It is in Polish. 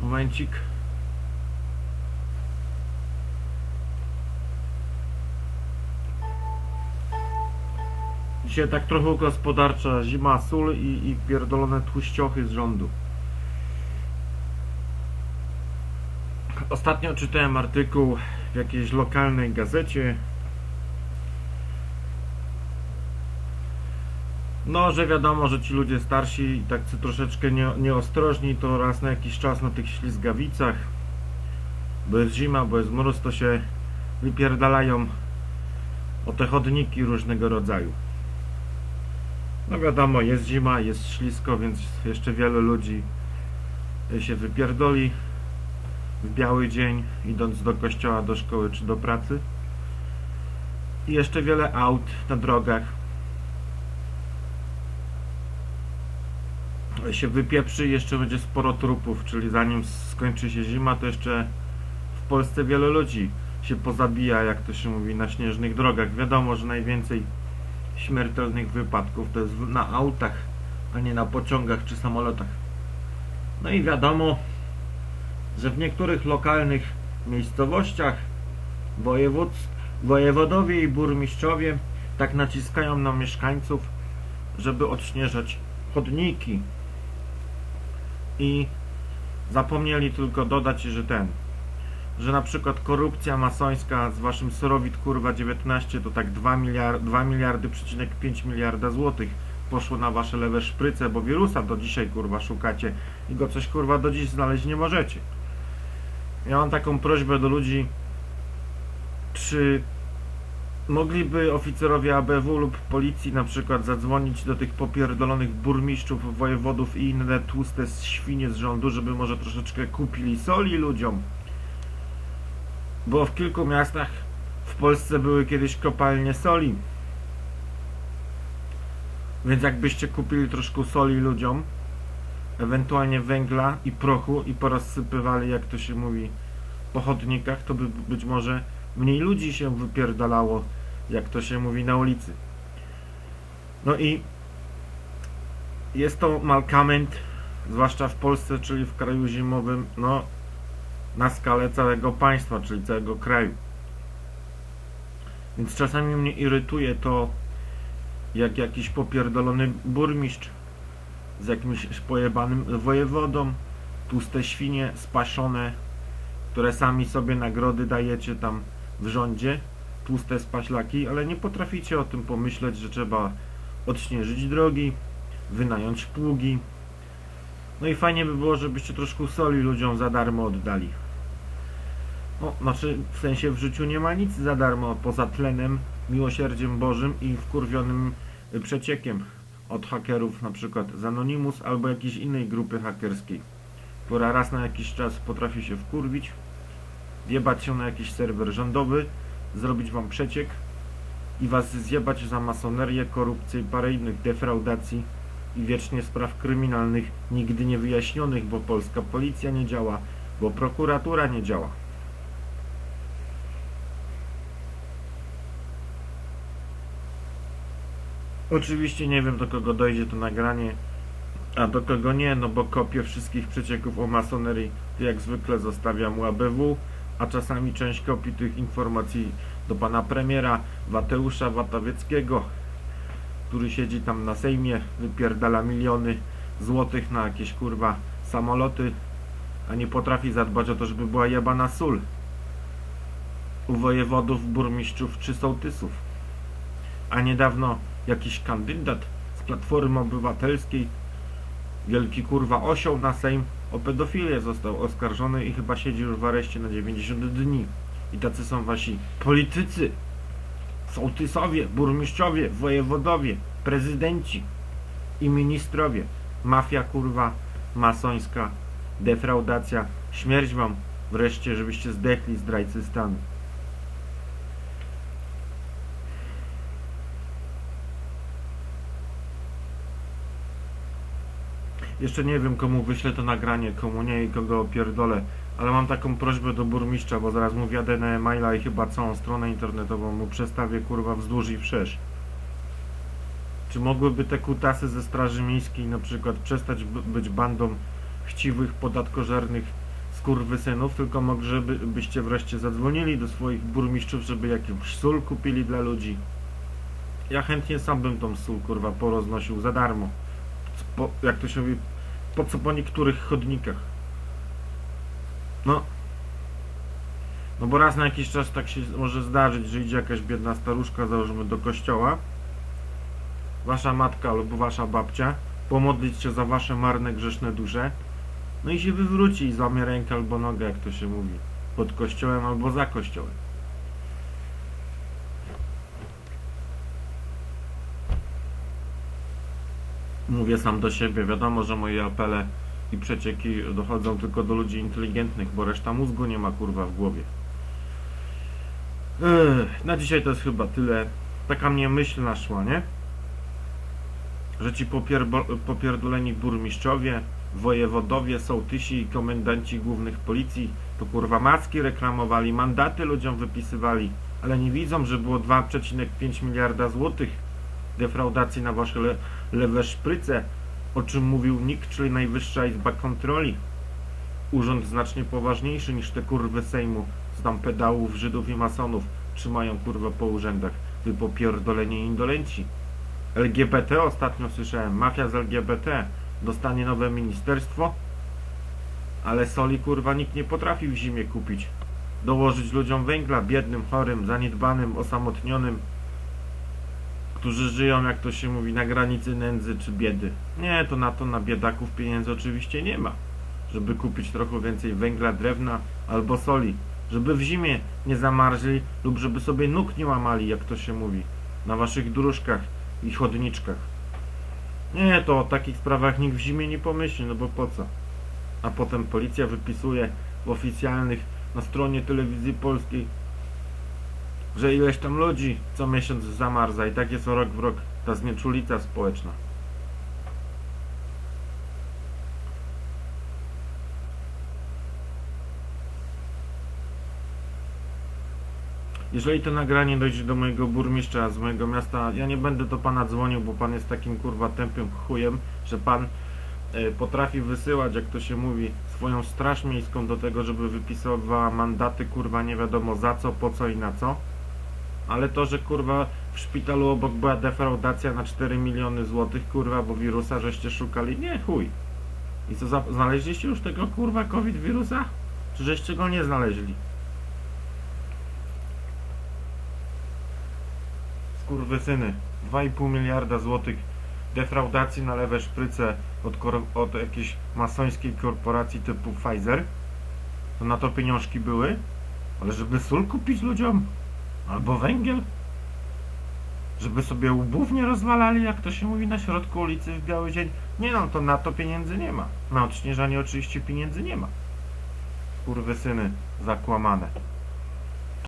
Momencik. Dzisiaj tak trochę gospodarcza zima, sól i, i pierdolone tłuściochy z rządu. Ostatnio czytałem artykuł w jakiejś lokalnej gazecie. No, że wiadomo, że ci ludzie starsi i tak troszeczkę nie, nieostrożni, to raz na jakiś czas na tych ślizgawicach, bo jest zima, bo jest mróz, to się wypierdalają o te chodniki różnego rodzaju. No wiadomo, jest zima, jest ślisko, więc jeszcze wiele ludzi się wypierdoli w biały dzień, idąc do kościoła, do szkoły czy do pracy. I jeszcze wiele aut na drogach się wypieprzy jeszcze będzie sporo trupów, czyli zanim skończy się zima, to jeszcze w Polsce wiele ludzi się pozabija, jak to się mówi, na śnieżnych drogach. Wiadomo, że najwięcej śmiertelnych wypadków to jest na autach, a nie na pociągach czy samolotach. No i wiadomo, że w niektórych lokalnych miejscowościach województw, wojewodowie i burmistrzowie tak naciskają na mieszkańców, żeby odśnieżać chodniki. I zapomnieli tylko dodać, że ten, że na przykład korupcja masońska z waszym Surowit kurwa 19 to tak 2 miliard, 2 miliardy przecinek 5 miliarda złotych poszło na wasze lewe szpryce, bo wirusa do dzisiaj kurwa szukacie i go coś kurwa do dziś znaleźć nie możecie. Ja mam taką prośbę do ludzi, czy mogliby oficerowie ABW lub policji na przykład zadzwonić do tych popierdolonych burmistrzów, wojewodów i inne tłuste świnie z rządu, żeby może troszeczkę kupili soli ludziom. Bo w kilku miastach w Polsce były kiedyś kopalnie soli. Więc jakbyście kupili troszkę soli ludziom, ewentualnie węgla i prochu i porozsypywali, jak to się mówi, po chodnikach, to by być może mniej ludzi się wypierdalało, jak to się mówi, na ulicy. No i jest to malkament, zwłaszcza w Polsce, czyli w kraju zimowym, no na skalę całego państwa, czyli całego kraju. Więc czasami mnie irytuje to, jak jakiś popierdolony burmistrz z jakimś pojebanym wojewodą, tłuste świnie spasione, które sami sobie nagrody dajecie tam w rządzie, tłuste spaślaki, ale nie potraficie o tym pomyśleć, że trzeba odśnieżyć drogi, wynająć pługi. No i fajnie by było, żebyście troszkę soli ludziom za darmo oddali. No, znaczy w sensie w życiu nie ma nic za darmo poza tlenem, miłosierdziem Bożym i wkurwionym przeciekiem od hakerów, na przykład z Anonymous albo jakiejś innej grupy hakerskiej, która raz na jakiś czas potrafi się wkurwić, wjebać się na jakiś serwer rządowy, zrobić wam przeciek i was zjebać za masonerię, korupcję i parę innych defraudacji i wiecznie spraw kryminalnych nigdy nie wyjaśnionych, bo polska policja nie działa, bo prokuratura nie działa. Oczywiście nie wiem do kogo dojdzie to nagranie, a do kogo nie, no bo kopię wszystkich przecieków o masonerii jak zwykle zostawiam u ABW, a czasami część kopii tych informacji do pana premiera Wateusza Watawieckiego, który siedzi tam na Sejmie, wypierdala miliony złotych na jakieś kurwa samoloty, a nie potrafi zadbać o to, żeby była jebana sól u wojewodów, burmistrzów czy sołtysów. A niedawno jakiś kandydat z Platformy Obywatelskiej, wielki kurwa osioł na Sejm, o pedofilię został oskarżony i chyba siedzi już w areszcie na 90 dni. I tacy są wasi politycy, sołtysowie, burmistrzowie, wojewodowie, prezydenci i ministrowie. Mafia kurwa, masońska, defraudacja, śmierć wam wreszcie, żebyście zdechli zdrajcy stanu. Jeszcze nie wiem komu wyślę to nagranie, komu nie i kogo opierdolę, ale mam taką prośbę do burmistrza, bo zaraz mu wjadę na e-maila i chyba całą stronę internetową mu przestawię kurwa wzdłuż i wszerz. Czy mogłyby te kutasy ze Straży Miejskiej na przykład przestać by- być bandą chciwych, podatkożernych skurwysynów, tylko może żeby, byście wreszcie zadzwonili do swoich burmistrzów, żeby jakąś sól kupili dla ludzi. Ja chętnie sam bym tą sól kurwa poroznosił za darmo. Po, jak to się mówi, po co po niektórych chodnikach. No. No bo raz na jakiś czas tak się może zdarzyć, że idzie jakaś biedna staruszka, załóżmy do kościoła. Wasza matka albo wasza babcia pomodlić się za wasze marne, grzeszne dusze. No i się wywróci i złamie rękę albo nogę, jak to się mówi. Pod kościołem albo za kościołem. Mówię sam do siebie. Wiadomo, że moje apele i przecieki dochodzą tylko do ludzi inteligentnych, bo reszta mózgu nie ma kurwa w głowie. Na dzisiaj to jest chyba tyle. Taka mnie myśl naszła, nie? Że ci popierdoleni burmistrzowie, wojewodowie, sołtysi i komendanci głównych policji to kurwa maski reklamowali, mandaty ludziom wypisywali, ale nie widzą, że było 2,5 miliarda złotych defraudacji na wasze le lewe szpryce, o czym mówił NIK, czyli Najwyższa Izba Kontroli. Urząd znacznie poważniejszy niż te kurwy Sejmu, z tam pedałów, Żydów i masonów trzymają kurwa po urzędach, wy popierdoleni indolenci. LGBT ostatnio słyszałem, mafia z LGBT dostanie nowe ministerstwo, ale soli kurwa nikt nie potrafi w zimie kupić. Dołożyć ludziom węgla, biednym, chorym, zaniedbanym, osamotnionym, którzy żyją, jak to się mówi, na granicy nędzy czy biedy. Nie, to na to na biedaków pieniędzy oczywiście nie ma. Żeby kupić trochę więcej węgla, drewna albo soli. Żeby w zimie nie zamarzli lub żeby sobie nóg nie łamali, jak to się mówi. Na waszych dróżkach i chodniczkach. Nie, to o takich sprawach nikt w zimie nie pomyśli, no bo po co? A potem policja wypisuje w oficjalnych, na stronie telewizji polskiej, że ileś tam ludzi co miesiąc zamarza i tak jest o rok w rok ta znieczulica społeczna. Jeżeli to nagranie dojdzie do mojego burmistrza z mojego miasta, ja nie będę do pana dzwonił, bo pan jest takim kurwa tępym chujem, że pan e, potrafi wysyłać, jak to się mówi, swoją straż miejską do tego, żeby wypisywała mandaty kurwa nie wiadomo za co, po co i na co. Ale to, że kurwa w szpitalu obok była defraudacja na 4 miliony złotych, kurwa, bo wirusa żeście szukali, nie chuj. I co, znaleźliście już tego kurwa COVID wirusa? Czy żeście go nie znaleźli? Skurwysyny, 2,5 miliarda złotych defraudacji na lewe szpryce od, od jakiejś masońskiej korporacji typu Pfizer. To na to pieniążki były? Ale żeby sól kupić ludziom? Albo węgiel? Żeby sobie łbów nie rozwalali, jak to się mówi na środku ulicy w biały dzień? Nie no, to na to pieniędzy nie ma. Na odśnieżanie oczywiście pieniędzy nie ma. Kurwy syny zakłamane.